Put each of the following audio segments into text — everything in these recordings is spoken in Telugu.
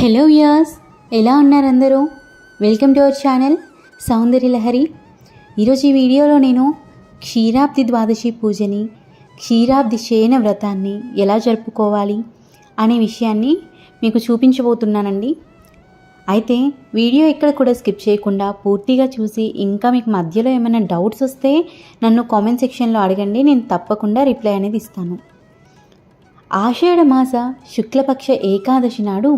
హలో వ్యూయర్స్ ఎలా ఉన్నారు అందరూ? Welcome to our channel Soundarya Lahari ఈరోజు ఈ వీడియోలో నేను క్షీరాబ్ది ద్వాదశి పూజని క్షీరాబ్ది శయన వ్రతాన్ని ఎలా జరుపుకోవాలి అనే విషయాన్ని మీకు చూపించబోతున్నానండి. అయితే వీడియో ఎక్కడ కూడా స్కిప్ చేయకుండా పూర్తిగా చూసి ఇంకా మీకు మధ్యలో ఏమైనా డౌట్స్ వస్తే నన్ను కామెంట్ సెక్షన్లో అడగండి నేను తప్పకుండా రిప్లై అనేది ఇస్తాను. ఆషాఢ మాస శుక్లపక్ష ఏకాదశి నాడు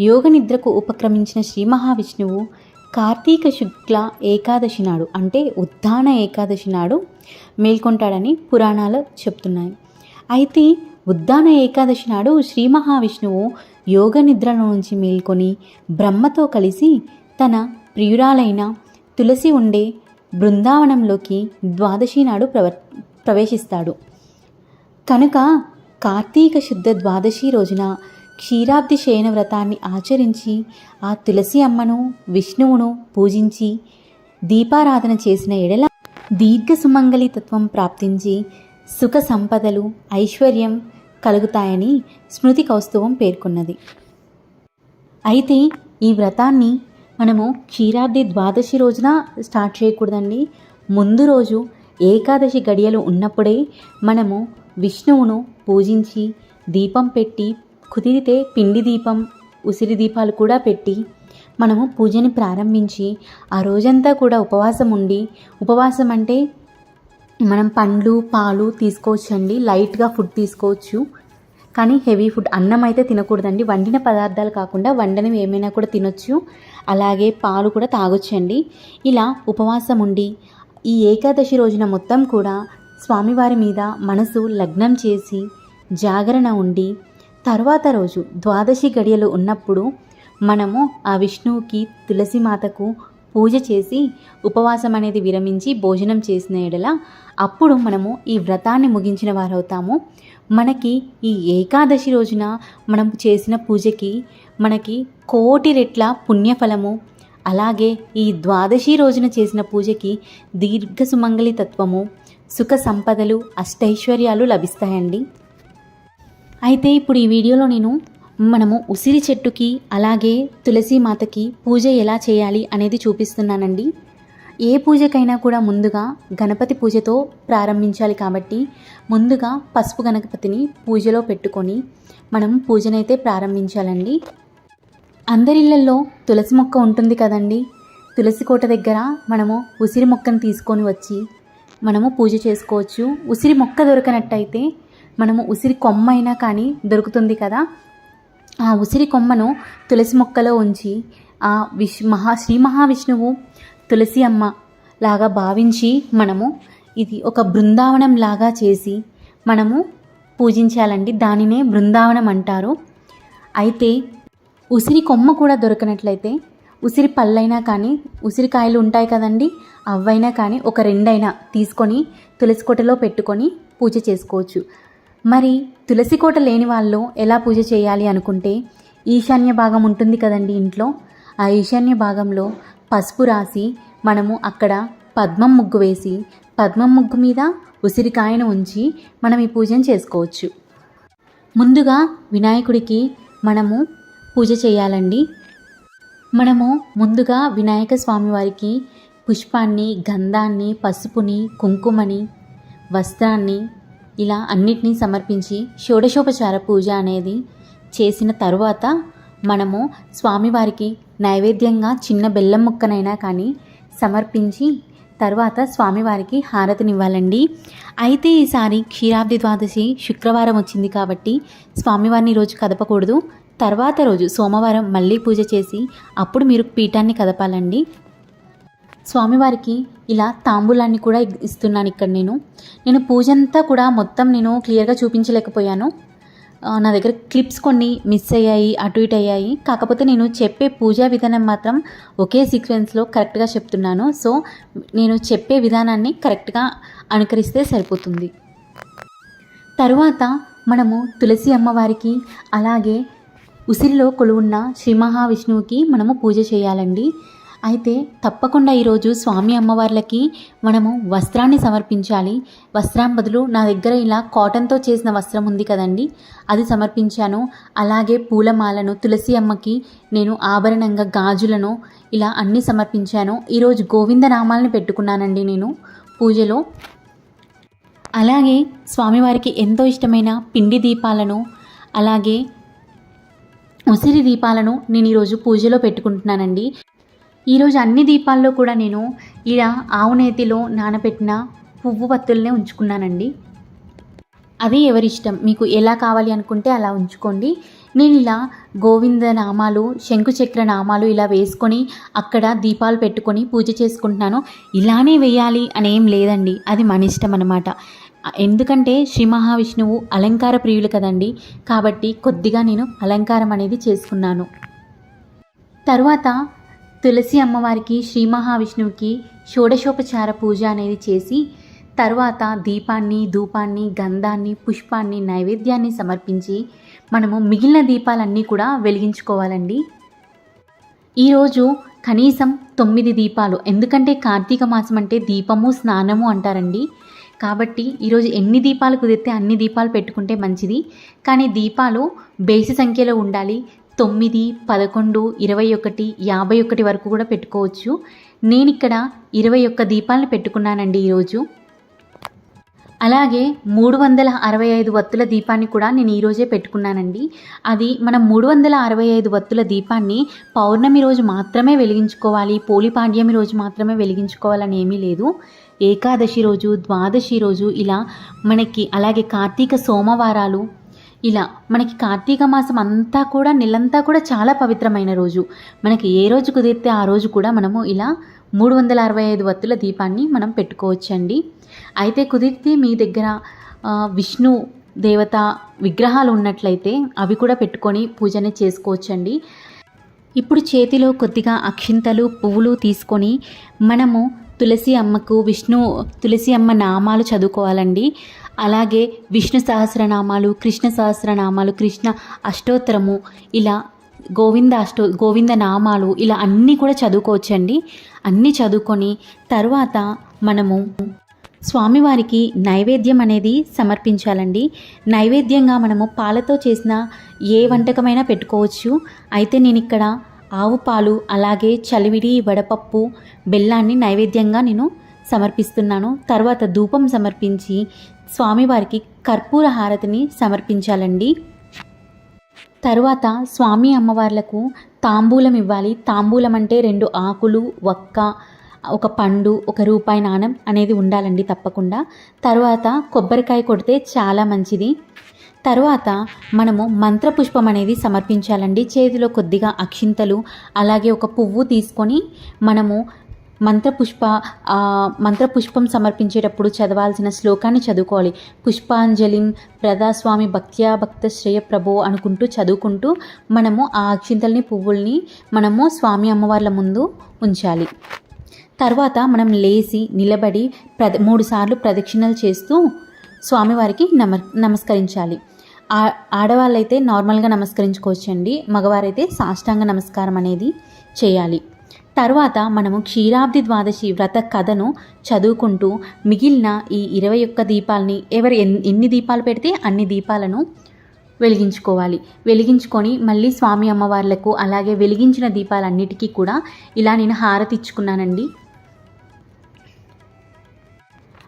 యోగ నిద్రకు ఉపక్రమించిన శ్రీ మహావిష్ణువు కార్తీక శుక్ల ఏకాదశి నాడు అంటే ఉద్దాన ఏకాదశి నాడు మేల్కొంటాడని పురాణాలు చెప్తున్నాయి. అయితే ఉద్దాన ఏకాదశి నాడు శ్రీ మహావిష్ణువు యోగ నిద్రలో నుంచి మేల్కొని బ్రహ్మతో కలిసి తన ప్రియురాలైన తులసి ఉండే బృందావనంలోకి ద్వాదశి నాడు ప్రవ ప్రవేశిస్తాడు. కనుక కార్తీక శుద్ధ ద్వాదశి రోజున క్షీరాబ్ది శయన వ్రతాన్ని ఆచరించి ఆ తులసి అమ్మను విష్ణువును పూజించి దీపారాధన చేసిన ఎడల దీర్ఘ సుమంగళి తత్వం ప్రాప్తించి సుఖ సంపదలు ఐశ్వర్యం కలుగుతాయని స్మృతి కౌస్తువం పేర్కొన్నది. అయితే ఈ వ్రతాన్ని మనము క్షీరాబ్ది ద్వాదశి రోజున స్టార్ట్ చేయకూడదండి. ముందు రోజు ఏకాదశి గడియలు ఉన్నప్పుడే మనము విష్ణువును పూజించి దీపం పెట్టి కుదిరితే పిండి దీపం ఉసిరి దీపాలు కూడా పెట్టి మనము పూజని ప్రారంభించి ఆ రోజంతా కూడా ఉపవాసం ఉండి ఉపవాసం అంటే మనం పండ్లు పాలు తీసుకోవచ్చండి లైట్గా ఫుడ్ తీసుకోవచ్చు. కానీ హెవీ ఫుడ్ అన్నం అయితే తినకూడదండి. వండిన పదార్థాలు కాకుండా వండనివి ఏమైనా కూడా తినొచ్చు. అలాగే పాలు కూడా తాగొచ్చండి. ఇలా ఉపవాసం ఉండి ఈ ఏకాదశి రోజున మొత్తం కూడా స్వామివారి మీద మనసు లగ్నం చేసి జాగరణ ఉండి తర్వాత రోజు ద్వాదశి గడియలు ఉన్నప్పుడు మనము ఆ విష్ణువుకి తులసి మాతకు పూజ చేసి ఉపవాసం అనేది విరమించి భోజనం చేసిన ఎడల అప్పుడు మనము ఈ వ్రతాన్ని ముగించిన వారవుతాము. మనకి ఈ ఏకాదశి రోజున మనం చేసిన పూజకి మనకి కోటి రెట్ల పుణ్యఫలము అలాగే ఈ ద్వాదశి రోజున చేసిన పూజకి దీర్ఘ సుమంగళి తత్వము సుఖ సంపదలు అష్టైశ్వర్యాలు లభిస్తాయండి. అయితే ఇప్పుడు ఈ వీడియోలో నేను మనము ఉసిరి చెట్టుకి అలాగే తులసి మాతకి పూజ ఎలా చేయాలి అనేది చూపిస్తున్నానండి. ఏ పూజకైనా కూడా ముందుగా గణపతి పూజతో ప్రారంభించాలి కాబట్టి ముందుగా పసుపు గణపతిని పూజలో పెట్టుకొని మనం పూజనైతే ప్రారంభించాలండి. అందరిళ్ళల్లో తులసి మొక్క ఉంటుంది కదండి. తులసి కోట దగ్గర మనము ఉసిరి మొక్కను తీసుకొని వచ్చి మనము పూజ చేసుకోవచ్చు. ఉసిరి మొక్క దొరకనట్టయితే మనము ఉసిరి కొమ్మ అయినా కానీ దొరుకుతుంది కదా. ఆ ఉసిరి కొమ్మను తులసి మొక్కలో ఉంచి ఆ విష్ మహా శ్రీ మహావిష్ణువు తులసి అమ్మ లాగా భావించి మనము ఇది ఒక బృందావనం లాగా చేసి మనము పూజించాలండి. దానినే బృందావనం అంటారు. అయితే ఉసిరి కొమ్మ కూడా దొరకనట్లయితే ఉసిరి పళ్ళైనా కానీ ఉసిరికాయలు ఉంటాయి కదండి అవైనా కానీ ఒక రెండైనా తీసుకొని తులసి కోటలో పెట్టుకొని పూజ చేసుకోవచ్చు. మరి తులసి కోట లేని వాళ్ళు ఎలా పూజ చేయాలి అనుకుంటే ఈశాన్య భాగం ఉంటుంది కదండి ఇంట్లో. ఆ ఈశాన్య భాగంలో పసుపు రాసి మనము అక్కడ పద్మం ముగ్గు వేసి పద్మం ముగ్గు మీద ఉసిరికాయను ఉంచి మనం ఈ పూజను చేసుకోవచ్చు. ముందుగా వినాయకుడికి మనము పూజ చేయాలండి. మనము ముందుగా వినాయక స్వామి వారికి పుష్పాన్ని గంధాన్ని పసుపుని కుంకుమని వస్త్రాన్ని ఇలా అన్నిటినీ సమర్పించి షోడశోపచార పూజ అనేది చేసిన తరువాత మనము స్వామివారికి నైవేద్యంగా చిన్న బెల్లం ముక్కనైనా కానీ సమర్పించి తర్వాత స్వామివారికి హారతినివ్వాలండి. అయితే ఈసారి క్షీరాబ్ది ద్వాదశి శుక్రవారం వచ్చింది కాబట్టి స్వామివారిని రోజు కదపకూడదు. తర్వాత రోజు సోమవారం మళ్ళీ పూజ చేసి అప్పుడు మీరు పీఠాన్ని కదపాలండి. స్వామివారికి ఇలా తాంబూలాన్ని కూడా ఇస్తున్నాను ఇక్కడ నేను. నేను పూజ అంతా కూడా మొత్తం నేను క్లియర్గా చూపించలేకపోయాను. నా దగ్గర క్లిప్స్ కొన్ని మిస్ అయ్యాయి అటు ఇటు అయ్యాయి. కాకపోతే నేను చెప్పే పూజా విధానం మాత్రం ఒకే సీక్వెన్స్లో కరెక్ట్గా చెప్తున్నాను. సో నేను చెప్పే విధానాన్ని కరెక్ట్గా అనుకరిస్తే సరిపోతుంది. తరువాత మనము తులసి అమ్మవారికి అలాగే ఉసిరిలో కొలువున్న శ్రీ మహావిష్ణువుకి మనము పూజ చేయాలండి. అయితే తప్పకుండా ఈరోజు స్వామి అమ్మవార్లకి మనము వస్త్రాన్ని సమర్పించాలి. వస్త్రం బదులు నా దగ్గర ఇలా కాటన్తో చేసిన వస్త్రం ఉంది కదండి అది సమర్పించాను. అలాగే పూలమాలను తులసి అమ్మకి నేను ఆభరణంగా గాజులను ఇలా అన్నీ సమర్పించాను. ఈరోజు గోవింద నామాలను పెట్టుకున్నానండి నేను పూజలో. అలాగే స్వామివారికి ఎంతో ఇష్టమైన పిండి దీపాలను అలాగే ఉసిరి దీపాలను నేను ఈరోజు పూజలో పెట్టుకుంటున్నానండి. ఈరోజు అన్ని దీపాల్లో కూడా నేను ఇలా ఆవు నేతిలో నానబెట్టిన పువ్వు వత్తులనే ఉంచుకున్నానండి. అది ఎవరిష్టం? మీకు ఎలా కావాలి అనుకుంటే అలా ఉంచుకోండి. నేను ఇలా గోవింద నామాలు శంకుచక్ర నామాలు ఇలా వేసుకొని అక్కడ దీపాలు పెట్టుకొని పూజ చేసుకుంటున్నాను. ఇలానే వేయాలి అని ఏం లేదండి. అది మన ఇష్టం అనమాట ఎందుకంటే శ్రీ మహావిష్ణువు అలంకార ప్రియులు కదండి. కాబట్టి కొద్దిగా నేను అలంకారం అనేది చేసుకున్నాను. తర్వాత తులసి అమ్మవారికి శ్రీ మహావిష్ణువుకి షోడశోపచార పూజ అనేది చేసి తర్వాత దీపాన్ని ధూపాన్ని గంధాన్ని పుష్పాన్ని నైవేద్యాన్ని సమర్పించి మనము మిగిలిన దీపాలన్నీ కూడా వెలిగించుకోవాలండి. ఈరోజు కనీసం తొమ్మిది దీపాలు ఎందుకంటే కార్తీక మాసం అంటే దీపము స్నానము అంటారండి. కాబట్టి ఈరోజు ఎన్ని దీపాలు కుదిరితే అన్ని దీపాలు పెట్టుకుంటే మంచిది. కానీ దీపాలు బేసి సంఖ్యలో ఉండాలి. తొమ్మిది పదకొండు ఇరవై ఒకటి యాభై ఒకటి వరకు కూడా పెట్టుకోవచ్చు. నేను ఇక్కడ ఇరవై ఒక్క దీపాలను పెట్టుకున్నానండి ఈరోజు. అలాగే మూడు వందల అరవై ఐదు వత్తుల దీపాన్ని కూడా నేను ఈరోజే పెట్టుకున్నానండి. అది మనం మూడు వందల అరవై ఐదు వత్తుల దీపాన్ని పౌర్ణమి రోజు మాత్రమే వెలిగించుకోవాలి పోలిపాడ్యమి రోజు మాత్రమే వెలిగించుకోవాలని ఏమీ లేదు. ఏకాదశి రోజు ద్వాదశి రోజు ఇలా మనకి అలాగే కార్తీక సోమవారాలు ఇలా మనకి కార్తీక మాసం అంతా కూడా నెలంతా కూడా చాలా పవిత్రమైన రోజు. మనకి ఏ రోజు కుదిరితే ఆ రోజు కూడా మనము ఇలా మూడు వందల అరవై ఐదు వత్తుల దీపాన్ని మనం పెట్టుకోవచ్చండి. అయితే కుదిరితే మీ దగ్గర విష్ణు దేవత విగ్రహాలు ఉన్నట్లయితే అవి కూడా పెట్టుకొని పూజనే చేసుకోవచ్చండి. ఇప్పుడు చేతిలో కొద్దిగా అక్షింతలు పువ్వులు తీసుకొని మనము తులసి అమ్మకు విష్ణు తులసి అమ్మ నామాలు చదువుకోవాలండి. అలాగే విష్ణు సహస్రనామాలు కృష్ణ సహస్రనామాలు కృష్ణ అష్టోత్తరము ఇలా గోవింద అష్టో గోవింద నామాలు ఇలా అన్నీ కూడా చదువుకోవచ్చండి. అన్నీ చదువుకొని తర్వాత మనము స్వామివారికి నైవేద్యం అనేది సమర్పించాలండి. నైవేద్యంగా మనము పాలతో చేసిన ఏ వంటకమైనా పెట్టుకోవచ్చు. అయితే నేను ఇక్కడ ఆవు పాలు అలాగే చలివిడి వడపప్పు బెల్లాన్ని నైవేద్యంగా నేను సమర్పిస్తున్నాను. తర్వాత ధూపం సమర్పించి స్వామివారికి కర్పూర హారతిని సమర్పించాలండి. తరువాత స్వామి అమ్మవార్లకు తాంబూలం ఇవ్వాలి. తాంబూలం అంటే రెండు ఆకులు ఒక్క ఒక పండు ఒక రూపాయి నాణం అనేది ఉండాలండి తప్పకుండా. తర్వాత కొబ్బరికాయ కొడితే చాలా మంచిది. తర్వాత మనము మంత్రపుష్పం అనేది సమర్పించాలండి. చేతిలో కొద్దిగా అక్షింతలు అలాగే ఒక పువ్వు తీసుకొని మనము మంత్రపుష్ప మంత్రపుష్పం సమర్పించేటప్పుడు చదవాల్సిన శ్లోకాన్ని చదువుకోవాలి. పుష్పాంజలి ప్రదాస్వామి భక్త్యా భక్త శ్రేయ ప్రభో అనుకుంటూ చదువుకుంటూ మనము ఆ అక్షింతల్ని పువ్వుల్ని మనము స్వామి అమ్మవార్ల ముందు ఉంచాలి. తర్వాత మనం లేచి నిలబడి ప్రద మూడు సార్లు ప్రదక్షిణలు చేస్తూ స్వామివారికి నమ నమస్కరించాలి. ఆడవాళ్ళైతే నార్మల్గా నమస్కరించుకోవచ్చు అండి. మగవారైతే సాష్టాంగ నమస్కారం అనేది చేయాలి. తర్వాత మనము క్షీరాబ్ది ద్వాదశి వ్రత కథను చదువుకుంటూ మిగిలిన ఈ ఇరవై ఒక్క దీపాలని ఎవరు ఎన్ని దీపాలు పెడితే అన్ని దీపాలను వెలిగించుకోవాలి. వెలిగించుకొని మళ్ళీ స్వామి అమ్మవార్లకు అలాగే వెలిగించిన దీపాలన్నిటికీ కూడా ఇలా నేను హారతి ఇచ్చుకున్నానండి.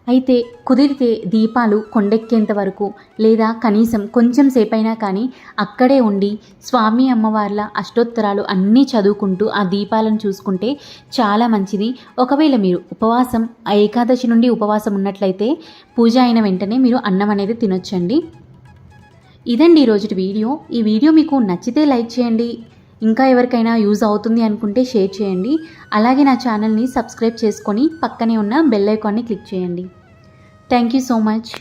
అయితే కుదిరితే దీపాలు కొండెక్కేంత వరకు? లేదా కనీసం కొంచెం సేపైనా కానీ అక్కడే ఉండి స్వామి అమ్మవార్ల అష్టోత్తరాలు అన్నీ చదువుకుంటూ ఆ దీపాలను చూసుకుంటే చాలా మంచిది. ఒకవేళ మీరు ఉపవాసం ఆ ఏకాదశి నుండి ఉపవాసం ఉన్నట్లయితే పూజ అయిన వెంటనే మీరు అన్నం అనేది తినొచ్చండి. ఇదండి ఈరోజు వీడియో. ఈ వీడియో మీకు నచ్చితే లైక్ చేయండి. ఇంకా ఎవరికైనా యూజ్ అవుతుంది అనుకుంటే షేర్ చేయండి. అలాగే నా ఛానల్ని సబ్స్క్రైబ్ చేసుకొని పక్కనే ఉన్న బెల్ ఐకాన్ని క్లిక్ చేయండి. Thank you so much.